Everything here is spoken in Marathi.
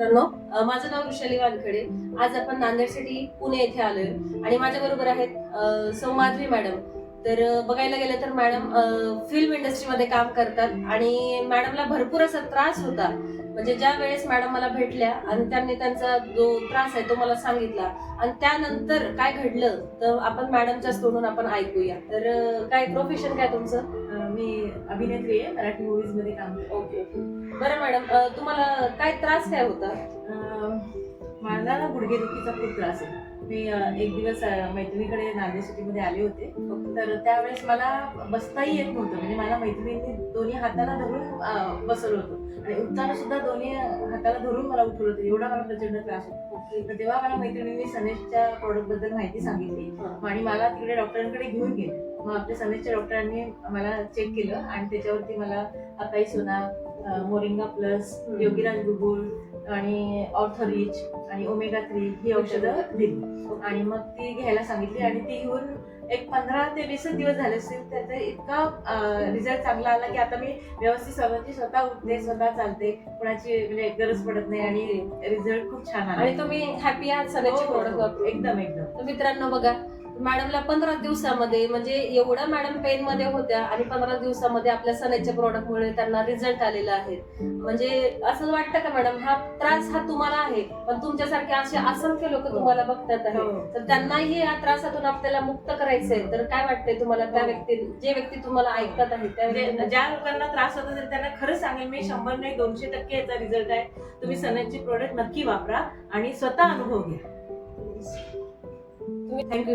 मित्रांनो माझं नाव ऋषाली वानखडे. आज आपण नांदेडसाठी पुणे येथे आलोय. आणि माझ्या बरोबर आहेत अ, सौ माधवी मॅडम. तर बघायला गेलं तर मॅडम फिल्म इंडस्ट्रीमध्ये काम करतात. आणि मॅडमला भरपूर असा त्रास होता. म्हणजे ज्या वेळेस मॅडम मला भेटल्या आणि त्यांनी त्यांचा जो त्रास आहे तो मला सांगितला आणि त्यानंतर काय घडलं तर आपण मॅडमच्याच तोंडून आपण ऐकूया. तर काय प्रोफेशन काय तुमचं? मी अभिनेत्री आहे मराठी मूवीजमध्ये काम ओके बरं मॅडम तुम्हाला काय त्रास काय होता? मला ना गुडघेदुखीचा खूप त्रास आहे. मी एक दिवस मैत्रिणीकडे नांदेड सिटीमध्ये आले होते. तर त्यावेळेस मला बसताही येत नव्हतं. म्हणजे मला मैत्रिणींनी दोन्ही हाताला धरून बसवलं होतं. आणि उठताना सुद्धा दोन्ही हाताला धरून मला उठवलं होतं. एवढा मला प्रचंड त्रास होता. तर तेव्हा मला मैत्रिणींनी सनेशच्या प्रॉडक्टबद्दल माहिती सांगितली. आणि मला तिकडे डॉक्टरांकडे घेऊन गेले. मग आपल्या सनेजच्या डॉक्टरांनी मला चेक केलं. आणि त्याच्यावरती मला अकाई सोना मोरिंगा प्लस योगीराज गुगुळ आणि ऑर्थोरिच आणि ओमेगा थ्री ही औषधं दिली. आणि मग ती घ्यायला सांगितली आणि ती घेऊन एक पंधरा ते वीस दिवस झाले असतील त्याचा इतका रिझल्ट चांगला आला की आता मी व्यवस्थित स्वतःची स्वतः उठते स्वतः चालते. कुणाची म्हणजे गरज पडत नाही आणि रिझल्ट खूप छान आला. आणि तुम्ही हॅपी आहात सगळ्याची हो, प्रोडक्ट हो, वापरून एकदम एकदम. तर मित्रांनो बघा मॅडमला पंधरा दिवसामध्ये म्हणजे एवढ्या मॅडम पेन मध्ये होत्या आणि पंधरा दिवसामध्ये आपल्या सनेच्या प्रोडक्ट मुळे त्यांना रिझल्ट आलेला आहे. म्हणजे असं वाटतं का मॅडम? हा त्रास हा तुम्हाला आहे पण तुमच्यासारखे असे असंख्य लोक तुम्हाला बघतात आहे. हो. तर त्यांनाही या त्रासातून आपल्याला मुक्त करायचंय. तर काय वाटतंय तुम्हाला त्या हो. व्यक्ती जे व्यक्ती तुम्हाला ऐकतात आहे त्या म्हणजे ज्या लोकांना त्रास होत असेल त्यांना खरंच सांगेल मी शंभर नाही दोनशे टक्के याचा रिझल्ट आहे. तुम्ही सनदचे प्रोडक्ट नक्की वापरा आणि स्वतः अनुभव घ्या. थँक्यू